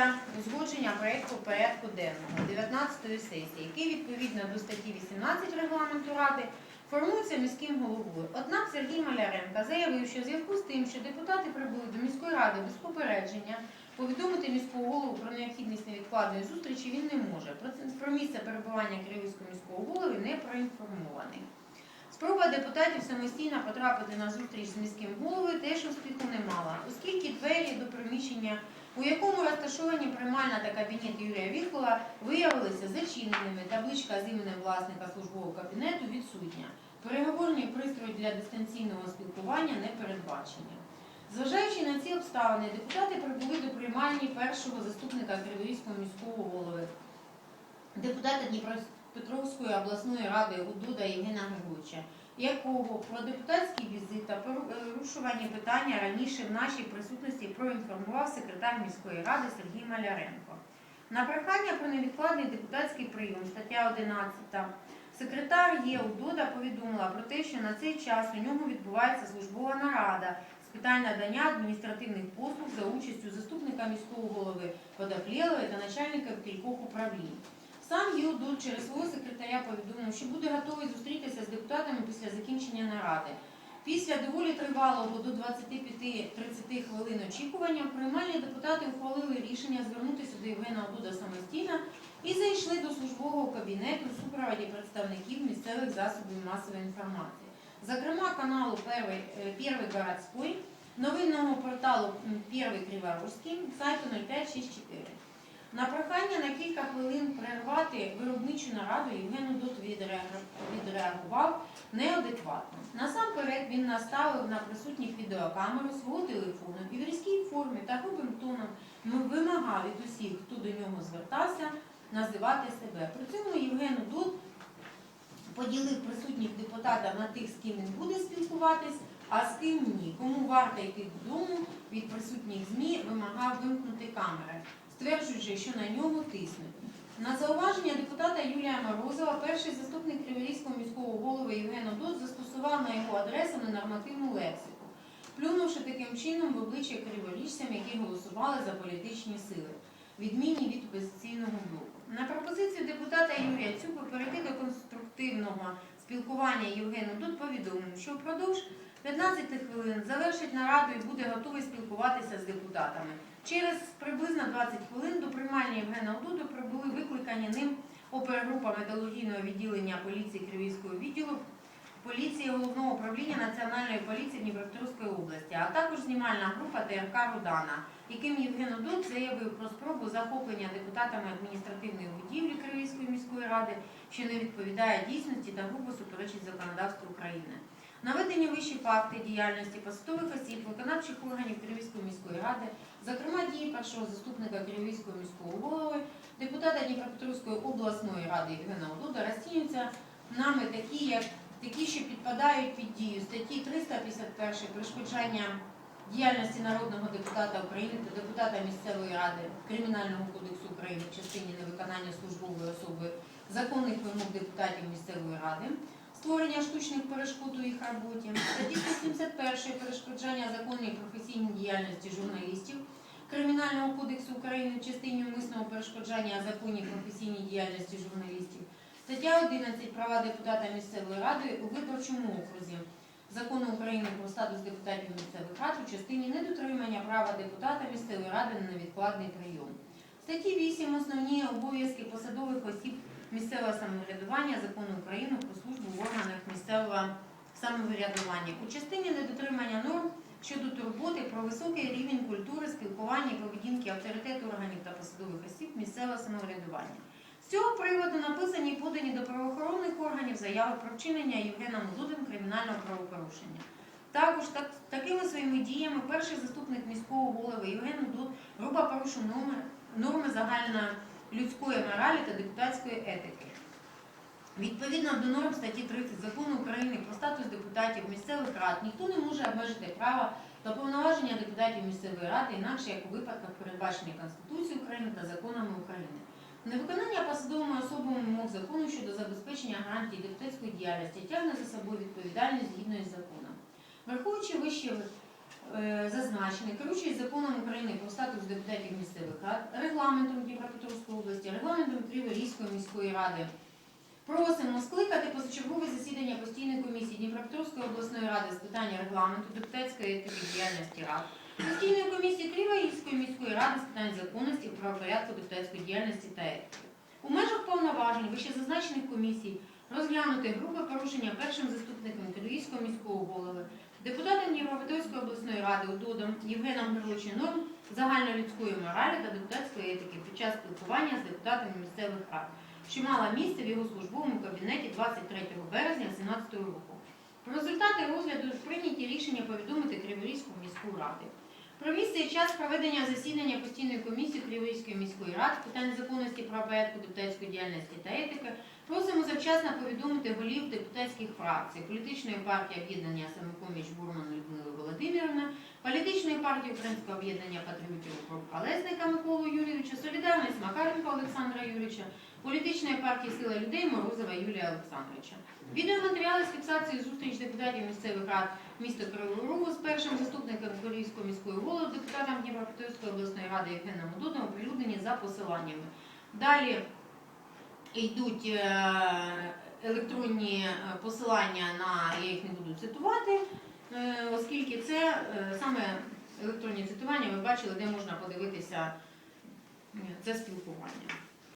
для узгодження проєкту порядку денного 19-ї сесії, який відповідно до статті 18 регламенту Ради формується міським головою. Однак Сергій Маляренко заявив, що в зв'язку з тим, що депутати прибули до міської ради без попередження, повідомити міського голову про необхідність невідкладної зустрічі він не може. Про це- Про місце перебування Кривівського міського голови не проінформований. Спроба депутатів самостійно потрапити на зустріч з міським головою теж успіху не мала, оскільки двері до приміщення, у якому розташовані приймальна та кабінет Юрія Віхола, виявилися зачиненими. Табличка з іменем власника службового кабінету відсутня. Переговорні пристрої для дистанційного спілкування не передбачені. Зважаючи на ці обставини, депутати прибули до приймальні першого заступника Криворізького міського голови, депутата Дніпропетровської обласної ради Удуда Євгена Григоровича, якого про депутатський візит та порушування питання раніше в нашій присутності проінформував секретар міської ради Сергій Маляренко. На прохання про невідкладний депутатський прийом, стаття 11, секретар Є Удода повідомила про те, що на цей час у нього відбувається службова нарада з питань надання адміністративних послуг за участю заступника міського голови Подоплєлої та начальника кількох управлінь. Сам Євдул через свого секретаря повідомив, що буде готовий зустрітися з депутатами після закінчення наради. Після доволі тривалого до 25-30 хвилин очікування приймальні депутати ухвалили рішення звернутися до Євгена Одуда самостійно і зайшли до службового кабінету в супроводі представників місцевих засобів масової інформації. Зокрема, каналу Перший, е, Первий городський, новинного порталу Первий Криворозький, сайту 0564. На прохання на кілька хвилин перервати виробничу нараду Євген Удот відреагу- відреагував неадекватно. Насамперед він наставив на присутніх відеокамеру свого телефону і в різкій формі та грубим тоном вимагав від усіх, хто до нього звертався, називати себе. При цьому Євген Удот поділив присутніх депутатів на тих, з ким він буде спілкуватись, а з ким ні. Кому варто йти додому від присутніх ЗМІ вимагав вимкнути камери стверджуючи, що на нього тиснуть. На зауваження депутата Юлія Морозова, перший заступник Криворізького міського голови Євген Одот застосував на його адресу ненормативну лексику, плюнувши таким чином в обличчя криворіжцям, які голосували за політичні сили, відмінні від опозиційного блоку. На пропозицію депутата Юрія Цюпи перейти до конструктивного спілкування Євген Одот повідомив, що впродовж 15 хвилин завершить нараду і буде готовий спілкуватися з депутатами. Через приблизно 20 хвилин до приймальні Євгена Одуду прибули викликані ним опергрупа металургійного відділення поліції Кривійського відділу, поліції головного управління Національної поліції Дніпропетровської області, а також знімальна група ТРК Рудана, яким Євген Одуд заявив про спробу захоплення депутатами адміністративної будівлі Кривійської міської ради, що не відповідає дійсності та грубо суперечить законодавству України. Наведені вищі факти діяльності посадових осіб виконавчих органів Кривійської міської ради, зокрема дії першого заступника Кривійського міського голови, депутата Дніпропетровської обласної ради Євгена Одуда розцінюються нами такі, як такі, що підпадають під дію статті 351 перешкоджання діяльності народного депутата України та депутата місцевої ради Кримінального кодексу України в частині невиконання службової особи законних вимог депутатів місцевої ради створення штучних перешкод у їх роботі, статті 171 перешкоджання законній професійній діяльності журналістів Кримінального кодексу України в частині умисного перешкоджання законній професійній діяльності журналістів, стаття 11 права депутата місцевої ради у виборчому окрузі. Закону України про статус депутатів місцевих рад у частині недотримання права депутата місцевої ради на невідкладний прийом. Статті 8 основні обов'язки посадових осіб місцевого самоврядування закону України про органах місцевого самоврядування у частині недотримання норм щодо турботи про високий рівень культури, спілкування і поведінки авторитету органів та посадових осіб місцевого самоврядування. З цього приводу написані і подані до правоохоронних органів заяви про вчинення Євгеном Дудем кримінального правопорушення. Також так, такими своїми діями перший заступник міського голови Євген Дуд грубо порушив норми, норми загальнолюдської моралі та депутатської етики. Відповідно до норм статті 30 закону України про статус депутатів місцевих рад ніхто не може обмежити права та повноваження депутатів місцевої ради інакше як у випадках передбачених Конституцією України та законами України. Невиконання посадовими особами вимог закону щодо забезпечення гарантій депутатської діяльності тягне за собою відповідальність згідно із законом. Враховуючи вище е, зазначений, керуючись законом України про статус депутатів місцевих рад, регламентом Дніпропетровської області, регламентом Криворізької міської ради, просимо скликати позачергове засідання постійної комісії Дніпропетровської обласної ради з питання регламенту, депутатської етики діяльності рад, постійної комісії Криворізької міської ради з питань законності, правопорядку депутатської діяльності та етики. У межах повноважень вищезазначених комісій розглянути грубе порушення першим заступником Криворізького міського голови, депутатом Дніпропетровської обласної ради УДОДом Євгеном Григоровичем норм загальнолюдської моралі та депутатської етики під час спілкування з депутатами місцевих рад, що мала місце в його службовому кабінеті 23 березня 2017 року. Про результати розгляду прийняті рішення повідомити Криворізьку міську раду. Про місце і час проведення засідання постійної комісії Криворізької міської ради з питань законності правопорядку депутатської діяльності та етики просимо завчасно повідомити голів депутатських фракцій політичної партії об'єднання самопоміч Бурман Людмили Володимирівна, політичної партії Українського об'єднання патріотів «Укроп» Колесника Миколу Юрійовича, Солідарність Макаренка Олександра Юрійовича, політичної партії Сила людей Морозова Юлія Олександровича. Відеоматеріали з фіксацією зустріч депутатів місцевих рад міста Кривого з першим заступником Київської міської голови, депутатом Дніпропетровської обласної ради Євгеном Удодом оприлюднені за посиланнями. Далі йдуть е, електронні посилання на, я їх не буду цитувати, е, оскільки це е, саме електронні цитування, ви бачили, де можна подивитися це спілкування.